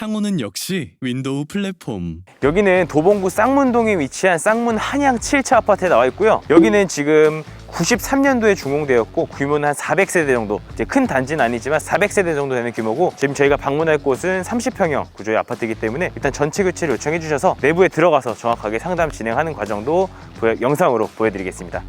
창호는 역시 윈도우 플랫폼. 여기는 도봉구 쌍문동에 위치한 쌍문 한양 7차 아파트에 나와 있고요. 여기는 지금 93년도에 준공되었고 규모는 한 400세대 정도 이제 큰 단지는 아니지만 400세대 정도 되는 규모고 지금 저희가 방문할 곳은 30평형 구조의 아파트이기 때문에 일단 전체 교체를 요청해 주셔서 내부에 들어가서 정확하게 상담 진행하는 과정도 보여- 영상으로 보여드리겠습니다.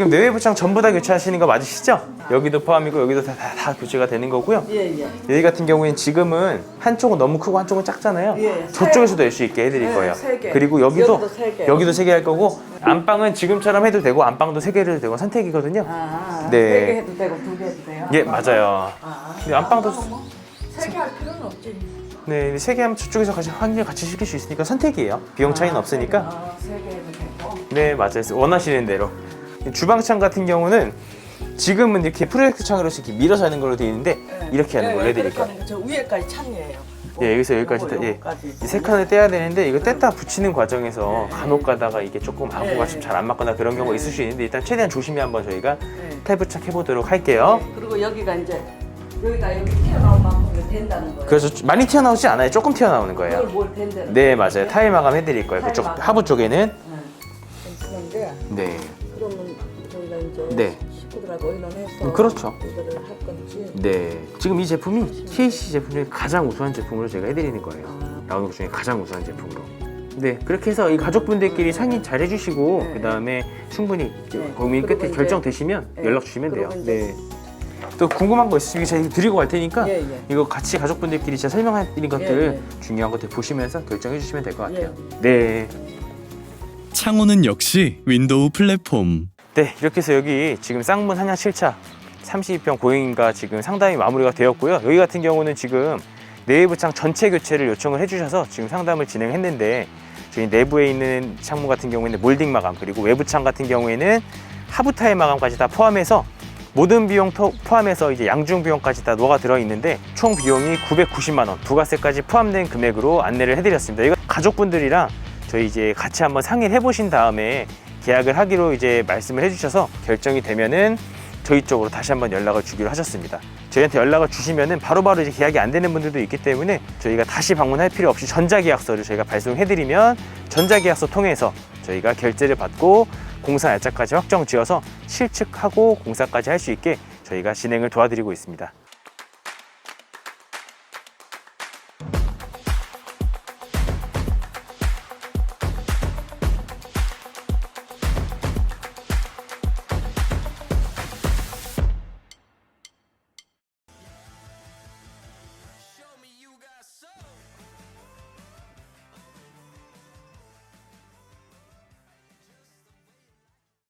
지금 내외부창 전부 다 교체하시는 거 맞으시죠? 여기도 포함이고 여기도 다, 다, 다 교체가 되는 거고요. 예, 예. 여기 같은 경우에는 지금은 한쪽은 너무 크고 한쪽은 작잖아요. 예. 저쪽에서도 열 수 있게 해드릴 네, 거예요. 세 개. 그리고 여기도 여기도 세 개. 여기도 세 개 할 거고 안방은 지금처럼 해도 되고 안방도 세 개를 해도 되고 선택이거든요. 아, 네. 세 개 해도 되고 두 개 해도 돼요? 예 맞아요. 아, 근데 안방도 세개 할 필요는 없지. 네 세 개 하면 저쪽에서 같이 환경 같이 시킬 수 있으니까 선택이에요. 비용 차이는 없으니까. 아, 세개 해도 되고. 네 맞아요. 원하시는 대로. 주방창 같은 경우는 지금은 이렇게 프로젝트 창으로 이렇게 밀어서 하는 걸로 되어 있는데 이렇게 하는 걸로 예, 해드릴까요? 그렇게 하는 거저 위에까지 창이에요. 예, 여기서 여기까지 요거, 다- 예. 요거까지. 이 세 칸을 떼야 되는데 이거 뗐다 붙이는 과정에서 네. 간혹 가다가 이게 조금 아구가 네. 좀잘 안 맞거나 그런 경우가 있을 수 있는데 일단 최대한 조심히 한번 저희가 네. 탈부착 해보도록 할게요. 그리고 여기가 이제 여기가 여기 튀어나온 만큼 된다는 거예요. 그래서 좀 많이 튀어나오지 않아요. 조금 튀어나오는 거예요. 뭘 된다는 네, 맞아요. 타일 마감 해드릴 거예요. 타일 그쪽 마감. 하부 쪽에는. 그런데 네. 네. 식구들하고 의논해서 음, 그렇죠. 이거를 할 건지 네. 지금 이 제품이 TAC 제품 중에 가장 우수한 제품으로 제가 해드리는 거예요. 나오는 것 중에 가장 우수한 제품으로. 네, 그렇게 해서 이 가족분들끼리 상의 잘 해주시고 네. 그 다음에 충분히 이제 네. 고민 그리고 끝에 이제- 결정되시면 네. 연락 주시면 돼요. 그리고 이제- 네. 또 궁금한 거 있으시면 제가 드리고 갈 테니까 예, 예. 이거 같이 가족분들끼리 제가 설명해 드린 것들 예. 중요한 것들 보시면서 결정해 주시면 될 것 같아요. 예. 네. 창호는 역시 윈도우 플랫폼. 네, 이렇게 해서 여기 지금 쌍문 한양 7차 32평 고행인가 지금 상담이 마무리가 되었고요. 여기 같은 경우는 지금 내부 창 전체 교체를 요청을 해주셔서 지금 상담을 진행했는데 저희 내부에 있는 창문 같은 경우에는 몰딩 마감 그리고 외부 창 같은 경우에는 하부 타일 마감까지 다 포함해서 모든 비용 토- 포함해서 이제 양중 비용까지 다 녹아 들어 있는데 총 비용이 990만 원 부가세까지 포함된 금액으로 안내를 해드렸습니다. 이거 가족분들이랑 저희 이제 같이 한번 상의를 해보신 다음에 계약을 하기로 이제 말씀을 해주셔서 결정이 되면은 저희 쪽으로 다시 한번 연락을 주기로 하셨습니다. 저희한테 연락을 주시면은 바로바로 이제 계약이 안 되는 분들도 있기 때문에 저희가 다시 방문할 필요 없이 전자계약서를 저희가 발송해드리면 전자계약서 통해서 저희가 결제를 받고 공사 날짜까지 확정 지어서 실측하고 공사까지 할 수 있게 저희가 진행을 도와드리고 있습니다.